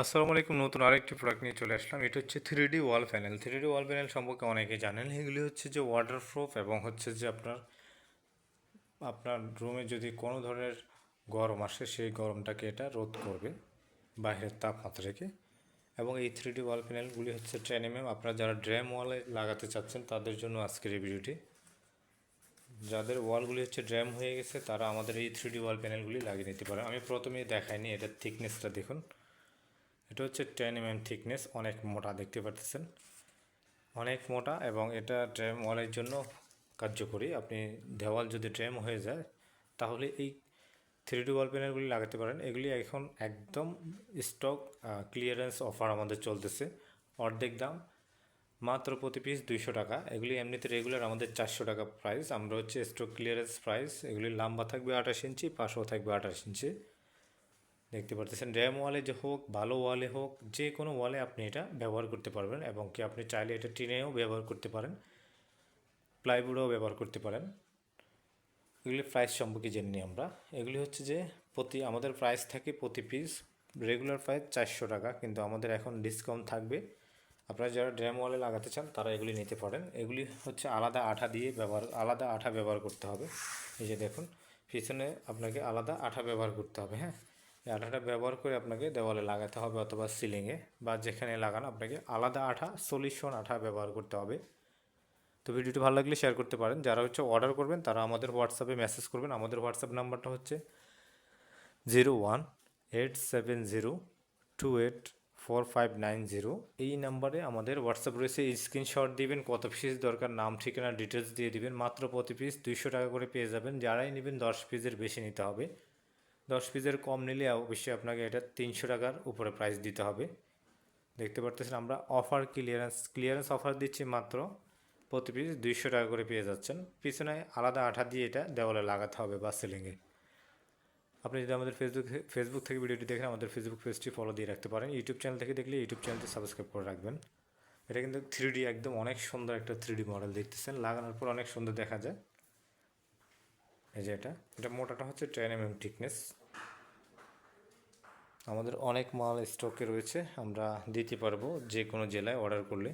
আসসালামু আলাইকুম, নতুন আরেকটি প্রোডাক্ট নিয়ে চলে আসলাম। এটা হচ্ছে three D wall panel three D wall panel সম্পর্কে অনেকে জানেন। এগুলি হচ্ছে যে ওয়াটার প্রুফ এবং হচ্ছে যে আপনার আপনার রুমে যদি কোনো ধরনের গরম আসে, সেই গরমটাকে এটা রোধ করবে বাইরের তাপমাত্রাকে। এবং এই থ্রি ডি ওয়াল প্যানেলগুলি হচ্ছে টেন এম আপনারা যারা ড্র্যাম ওয়ালে লাগাতে চাচ্ছেন, তাদের জন্য আজকের এই ভিডিওটি। যাদের ওয়ালগুলি হচ্ছে ড্র্যাম হয়ে গেছে, তারা আমাদের এই থ্রি ডি ওয়াল প্যানেলগুলি লাগিয়ে নিতে পারে। আমি প্রথমেই দেখাইনি, এটার থিকনেসটা দেখুন। এটা হচ্ছে টেন এম থিকনেস অনেক মোটা, দেখতে পাচ্ছেন অনেক মোটা এবং এটা ড্রেম ওয়ালের জন্য কার্যকরী। আপনি দেওয়াল যদি ড্রেম হয়ে যায়, তাহলে এই থ্রি ডি ওয়াল লাগাতে পারেন। এগুলি এখন একদম স্টক ক্লিয়ারেন্স অফার আমাদের চলতেছে। অর্ধেক দাম, মাত্র প্রতি পিস দুইশো টাকা। এগুলি এমনিতে রেগুলার আমাদের চারশো টাকা প্রাইস আমরা হচ্ছে স্টক ক্লিয়ারেন্স প্রাইস এগুলি লম্বা থাকবে আঠাশ ইঞ্চি পাশেও থাকবে আঠাশ ইঞ্চি দেখতে পারতেছেন। র্যাম ওয়ালে যে হোক, ভালো ওয়ালে হোক, যে কোনো ওয়ালে আপনি এটা ব্যবহার করতে পারবেন এবং কি আপনি চাইলে এটা টিনেও ব্যবহার করতে পারেন প্লাইউডেও ব্যবহার করতে পারেন। এগুলি প্রাইস সম্পর্কে জেনে নিই আমরা। এগুলি হচ্ছে যে প্রতি, আমাদের প্রাইস থাকে প্রতি পিস, রেগুলার প্রাইস চারশো টাকা, কিন্তু আমাদের এখন ডিসকাউন্ট থাকবে। আপনারা যারা ড্র্যাম ওয়ালে লাগাতে চান, তারা এগুলি নিতে পারেন। এগুলি হচ্ছে আলাদা আঠা দিয়ে ব্যবহার, আলাদা আঠা ব্যবহার করতে হবে। এই যে দেখুন, পিছনে আপনাকে আলাদা আঠা ব্যবহার করতে হবে হ্যাঁ? আঠাটা ব্যবহার করে আপনাকে দেওয়ালে লাগাতে হবে অথবা সিলিংয়ে বা যেখানে লাগান আপনাকে আলাদা আঠা সলিউশন আঠা ব্যবহার করতে হবে। তো ভিডিওটি ভালো লাগলে শেয়ার করতে পারেন। যারা হচ্ছে অর্ডার করবেন, তারা আমাদের হোয়াটসঅ্যাপে মেসেজ করবেন। আমাদের হোয়াটসঅ্যাপ নাম্বারটা হচ্ছে zero one eight seven zero two eight four five nine zero এই নাম্বারে আমাদের হোয়াটসঅ্যাপ রয়েছে। স্ক্রিনশট দিবেন, কত পিস দরকার, নাম, ঠিকানা ডিটেলস দিয়ে দিবেন। মাত্র প্রতি পিস দুইশো টাকা করে পেয়ে যাবেন। যারাই নেবেন, দশ পিসের বেশি নিতে হবে। দশ পিসের কম নিলে অবশ্যই আপনাকে এটা তিনশো টাকার উপরে প্রাইস দিতে হবে। দেখতে পারতেছেন আমরা অফার ক্লিয়ারেন্স ক্লিয়ারেন্স অফার দিচ্ছি মাত্র। প্রতি পিস দুইশো টাকা করে পেয়ে যাচ্ছেন। পিছনে আলাদা আঠা দিয়ে এটা দেওয়ালে লাগাতে হবে বা সিলিংয়ে আপনি যদি আমাদের ফেসবুক ফেসবুক থেকে ভিডিওটি দেখেন, আমাদের ফেসবুক পেজটি ফলো দিয়ে রাখতে পারেন। ইউটিউব চ্যানেল থেকে দেখলে ইউটিউব চ্যানেলটি সাবস্ক্রাইব করে রাখবেন। এটা কিন্তু থ্রি একদম অনেক সুন্দর একটা থ্রি মডেল দেখতেছেন। লাগানোর পর অনেক সুন্দর দেখা যায়। এই যে এটা এটা মোটাটা হচ্ছে টেন এম এম থিকনেস আমাদের অনেক মাল স্টকে রয়েছে, আমরা দিতে পারব যে কোনো জেলায় অর্ডার করলে।